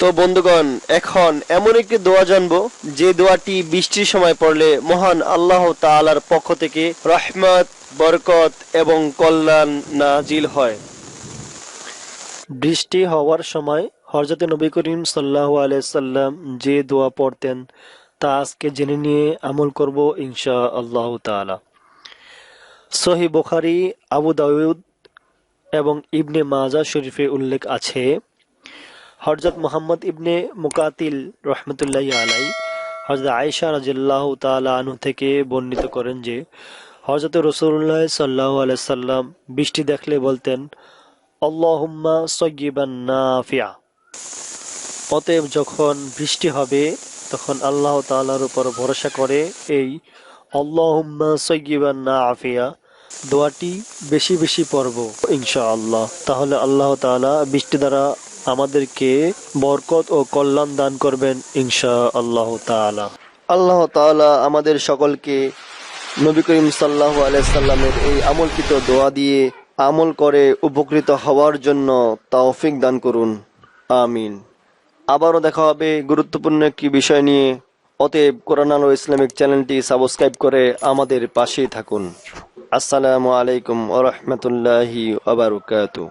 তো বন্ধুগণ, এখন এমন একটি দোয়া জানব, যে দোয়াটি বৃষ্টির সময় পড়লে মহান আল্লাহ তাআলার পক্ষ থেকে রহমত, বরকত এবং কল্যাণ নাজিল হয়। বৃষ্টি হওয়ার সময় হরজতে নবী করিম সাল্লাহ আলাইসাল্লাম যে দোয়া পড়তেন, তা আজকে জেনে নিয়ে আমল করব ইনশা আল্লাহ তাআলা। সহি বুখারি, আবু দাউদ এবং ইবনে মাজা শরীফে উল্লেখ আছে হরজত মোহাম্মদ ইবনে মুকাতিল রহমতুল্লাহ আলাই হজরত আয়েশা রাজিল্লাহ তালা আনু থেকে বর্ণিত করেন যে হজরত রসুল্লাহ সাল্লাহ সাল্লাম বৃষ্টি দেখলে বলতেন, আল্লাহুম্মা সয়্যিবান নাফিয়া অতএব যখন বৃষ্টি হবে, তখন আল্লাহ তাআলার উপর ভরসা করে এই আল্লাহুম্মা সয়্যিবান নাফিয়া দোয়াটি বেশি বেশি পড়ব ইনশাআল্লাহ। তাহলে আল্লাহ তাআলা বৃষ্টি দ্বারা আমাদেরকে বরকত ও কল্যাণ দান করবেন ইনশা আল্লাহ তাআলা। আল্লাহ তাআলা আমাদের সকলকে নবী করিম সাল্লাহ আলাইসাল্লামের এই আমলকৃত দোয়া দিয়ে আমল করে উপকৃত হওয়ার জন্য তৌফিক দান করুন। আমিন। আবারও দেখা হবে গুরুত্বপূর্ণ একটি বিষয় নিয়ে। অতএব কোরআন আলো ইসলামিক চ্যানেলটি সাবস্ক্রাইব করে আমাদের পাশেই থাকুন। আসসালামু আলাইকুম ওরহমতুল্লাহি আবারকাতু